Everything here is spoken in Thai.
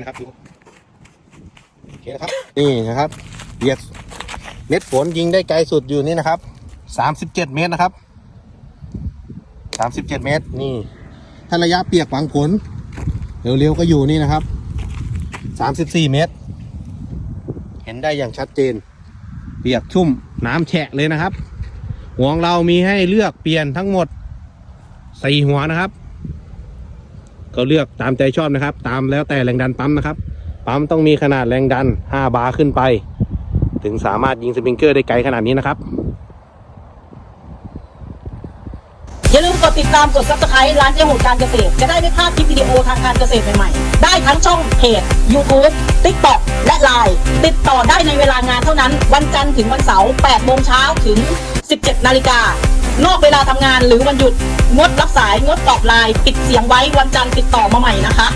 นะครับดูโอเคนะครับ นี่นะครับเบียดเม็ดฝนยิงได้ไกลสุดอยู่นี่นะครับสามสิบเจ็ดเมตรนะครับสามสิบเจ็ดเมตร นี่ ถ้าระยะเปียกหวังผล เร็วๆก็อยู่นี่นะครับสามสิบสี่เมตร เห็นได้อย่างชัดเจน เปียกชุ่มน้ำแฉะเลยนะครับ หัวงเรามีให้เลือกเปลี่ยนทั้งหมดสี่หัวนะครับ ก็เลือกตามใจชอบนะครับ ตามแล้วแต่แรงดันปั๊มนะครับ ปั๊มต้องมีขนาดแรงดัน 5 บาร์ขึ้นไป ถึงสามารถยิงสปริงเกอร์ได้ไกลขนาดนี้นะครับ อย่าลืมกดติดตามกด subscribe ร้านเจ๊หมูการเกษตร จะได้ไม่พลาดคลิปวิดีโอทางการเกษตรใหม่ๆ ได้ทั้งช่องเพจ YouTube TikTok และ Line ติดต่อได้ในเวลางานเท่านั้น วันจันทร์ถึงวันเสาร์8โมงเช้าถึง 17 นาฬิกา นอกเวลาทำงานหรือวันหยุดงดรับสายงดตอบไลน์ปิดเสียงไว้วันจันทร์ติดต่อมาใหม่นะคะ